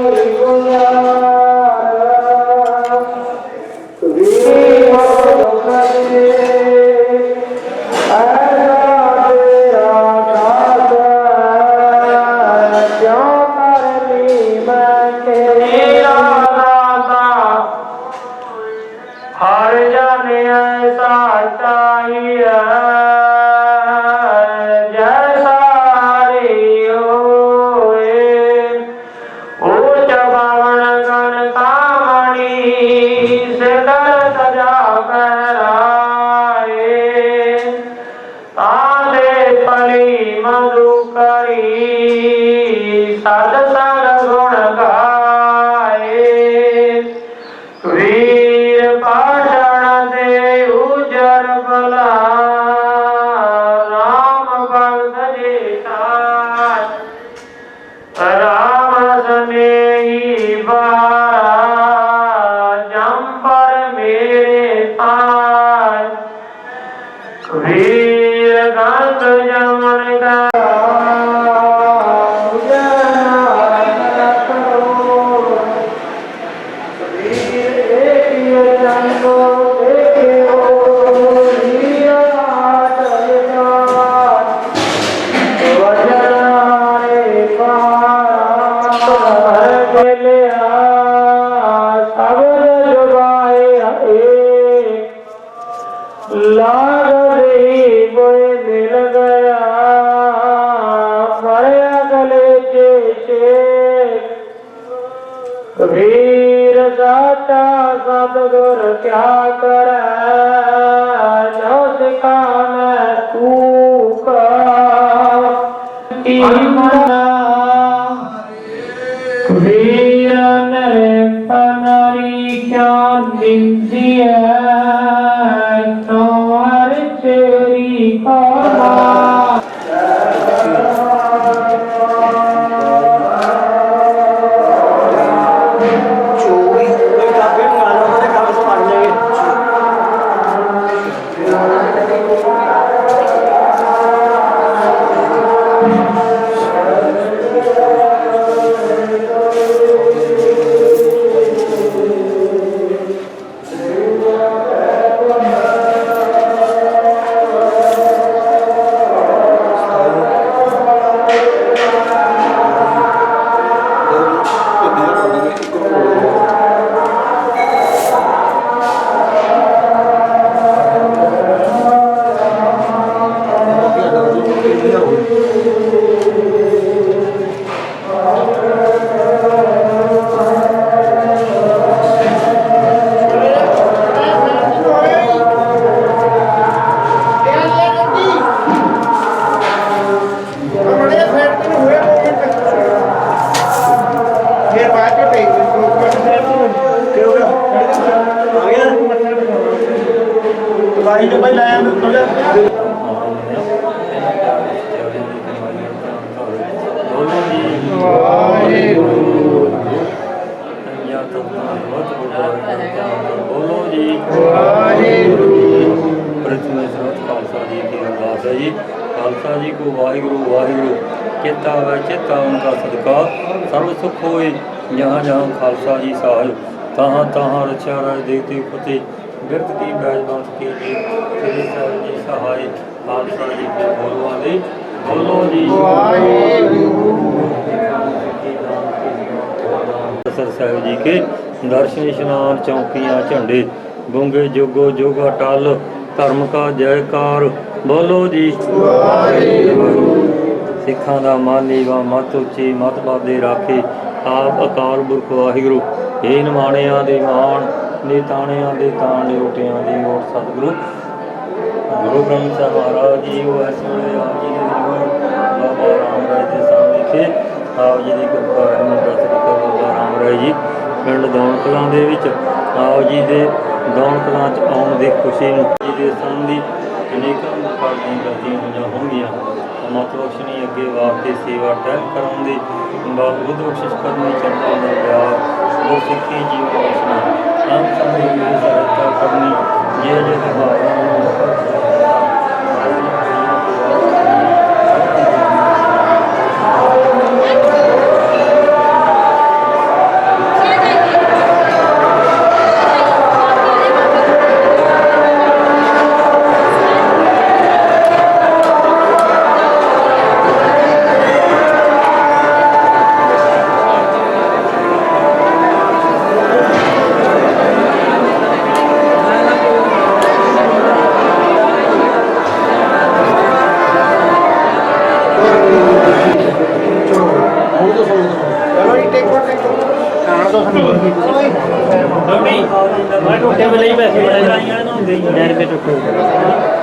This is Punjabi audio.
Hallelujah. ਕਰੀ ਸਦ ਸੰਗ ਗੁਣ ਗਾਏ। ਵੀਰ ਪਾਸ਼ਣ ਦੇ ਉਜਰ ਬਲਾ, ਰਾਮ ਭਗਤ ਜੀਤਾ ਰਾਮ ਸਨੇਹੀ ਬਾਰਾ ਜੰਪਰ ਮੇਰੇ ਪਾਏ ਵੀਰ ਗੰਗ ਜਮਨ ਦਾ ਲਾਗ ਰਹੀ ਬੋਏ ਮਿਲ ਗਿਆ, ਮਰਿਆ ਗਲੇ ਜੇ ਸ਼ੇਖ ਵੀਰ ਦਾਤਾ ਸਤਿਗੁਰ ਕਿਆ ਕਰੈ ਜੋ ਸਿਖਾਵੈ ਤੂੰ ਕਾ। ਮਨਾ ਵੀਰ ਨਰੇ ਪਨਰੀ ਕਿਆ ਦਿੰਦੀਐ ਤੋਰ 好啊好啊 ਬਾਈ ਨੇ ਬਾਈ ਲਾਇਆ ਨੂੰ ਥੋੜਾ ਬੋਲੋ ਜੀ ਵਾਹਿਗੁਰੂ ਪ੍ਰਥਮੇ ਸਰਤ ਖਾਲਸਾ ਜੀ ਕੀ ਅਰਦਾਸ ਹੈ ਜੀ ਖਾਲਸਾ ਜੀ ਕੋ ਵਾਹਿਗੁਰੂ ਵਾਹਿਗੁਰੂ ਚੇਤਾ ਵਾ ਚੇਤਾ ਉਨਕਾ ਸਦਕਾ, ਸਰਬ ਸੁਖ ਹੋਏ ਜਹਾਂ ਜਹਾਂ ਖਾਲਸਾ ਜੀ ਸਾਹਿਬ ਤਹਾਂ ਤਹਾਂ ਰਚਿਆ ਰਾਜ ਦੇਵਤੇ ਫਤਿਹ ਬਿਰਤ ਕੀ ਬੈਜ ਕੀ ਜੀ, ਸ੍ਰੀ ਸਾਹਿਬ ਜੀ ਸਹਾਇ ਖਾਲਸਾ ਜੀ ਕੇ ਬੋਲਵਾ ਦੇ ਬੋਲੋ ਜੀ। ਸਰ ਸਾਹਿਬ ਜੀ ਕੇ, ਦਰਸ਼ਨ ਇਸ਼ਨਾਨ ਚੌਕੀਆਂ ਝੰਡੇ ਗੁੰਗੇ ਜੋਗੋ ਜੋਗਾ ਟਲ, ਧਰਮ ਕਾ ਜੈਕਾਰ, ਬੋਲੋ ਜੀ। ਸਿੱਖਾਂ ਦਾ ਮਾਨੀ ਵਾ ਮਤ ਉੱਚੀ, ਮਤ ਬਾਦੇ ਰਾਖੇ, ਆਪ ਅਕਾਲ ਪੁਰਖ ਵਾਹਿਗੁਰੂ ਏ ਨਿਮਾਣਿਆਂ ਦੇ ਮਾਣ ਨੇ ਤਾਣਿਆਂ ਦੇ ਤਾਣ ਓਟਿਆਂ ਦੀ ਓਟ ਸਤਿਗੁਰੂ। ਗੁਰੂ ਗ੍ਰੰਥ ਸਾਹਿਬ ਮਹਾਰਾਜ ਜੀ, ਉਹ ਇਸ ਵੇਲੇ ਆਪ ਜੀ ਦੇ ਨਿਰਵਾਣ ਬਾਬਾ ਰਾਮ ਰਾਏ ਦੇ ਸਾਹਮਣੇ ਖੇ ਆਪ ਜੀ ਦੀ ਕਿਰਪਾ ਰਹਿਮਤ ਦਾ ਸਦਕਾ ਬਾਬਾ ਰਾਮ ਰਾਏ ਜੀ। ਪਿੰਡ ਦੌਣ ਕਲਾਂ ਦੇ ਵਿੱਚ ਆਪ ਜੀ ਦੇ ਦੌਣ ਕਲਾਂ ਚ ਆਉਣ ਦੀ ਖੁਸ਼ੀ ਨੂੰ ਜੀ ਦੇ ਸੰਬੰਧੀ ਅਨੇਕਾਂ ਪ੍ਰਕਾਰ ਦੀਆਂ ਹੋਈਆਂ ਹੋਣਗੀਆਂ। ਮਤ ਰੋਸ਼ਨੀ ਅੱਗੇ ਅੱਗੇ ਵਾਸਤੇ ਸੇਵਾ ਟਹਿਲ ਕਰਾਉਂਦੇ ਬਾਲ ਬੁੱਧ ਬਖਸ਼ਿਸ਼ ਕਰਨੀ ਚੰਗਾ ਦਾ ਪਿਆਰ ਉਹ ਸਿੱਖੀ ਜੀਵਨ ਅੰਤ ਸਮੇਂ ਦੀ ਸਹਾਇਤਾ ਕਰਨੀ ਜੇ ਜੇ ਭਾਵਨਾ ਟੋਟੇ ਲਈ ਪੈਸੇ ਬੜੇ ਲਾਈਆਂ ਨਾ ਹੁੰਦੇ ਹੀ ਰੁਪਏ ਟੋਟੇ